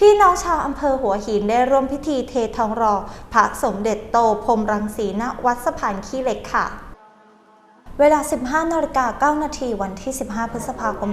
พี่น้องชาวอำเภอหัวหินได้ร่วมพิธีเททองรอพระสมเด็จโตพรมรังสีณวัดสะพานขี้เหล็กค่ะ เวลา 15นาฬิกา9นาทีวันที่ 15 พฤษภาคม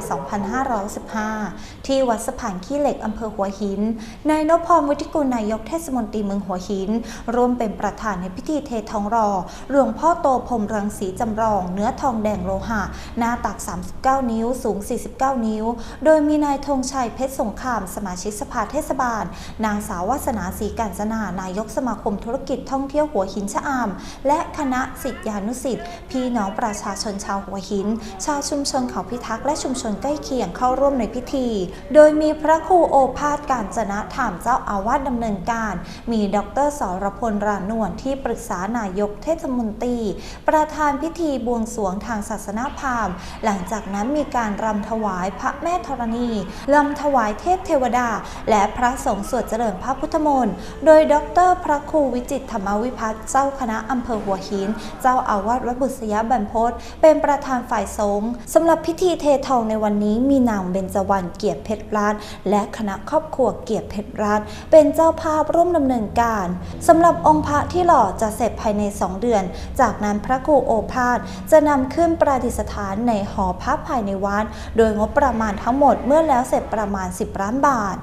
2515 ที่วัดสะพานขี้เหล็กอำเภอหัวหิน นายนพพรวุฒิกุลนายกเทศมนตรีเมืองหัวหิน ร่วมเป็นประธานในพิธีเททองรอ หลวงพ่อโตพรมรังสีจำลอง เนื้อทองแดงโลหะ หน้าตัก 39 นิ้ว สูง 49 นิ้ว โดยมีนายธงชัยเพชรสงคราม สมาชิกสภาเทศบาล นางสาววาสนาศรีการจนา นายกสมาคมธุรกิจท่องเที่ยวหัวหินชะอาม และคณะสิทธิานุสิทธิ์พี่น้องประชาชนชาวหัวหิน ชาวชุมชนเขาพิทักษ์และชุมชนใกล้เคียงเข้าร่วมในพิธี โดยมีพระครูโอภาสการจนะถามเจ้าอาวาสดำเนินการ มีดรสรพลรานวลที่ปรึกษานายกเทศมนตรี ประธานพิธีบวงสรวงทางศาสนาพราหมณ์หลังจากนั้นมีการรำถวายพระแม่ธรณีรำถวายเทพเทวดา และพระสงฆ์สวดเจริญพระพุทธมนต์โดยดรพระครูวิจิตธรรมวิพัฒน์เจ้าคณะอำเภอหัวหิน เจ้าอาวาสวัดบุษยบรรพตเป็นประธานฝ่ายสงฆ์สำหรับพิธีเททองในวันนี้มีนางเบญจวรรณเกียรติเพชรรัตน์และคณะครอบครัวเกียรติเพชรรัตน์เป็นเจ้าภาพร่วมดำเนินการสำหรับองค์พระที่หล่อจะเสร็จภายใน 2 เดือน จากนั้นพระครูโอภาสจะนำขึ้นประดิษฐานในหอพระภายในวัดโดยงบประมาณทั้งหมดเมื่อแล้วเสร็จประมาณ 10ล้านบาท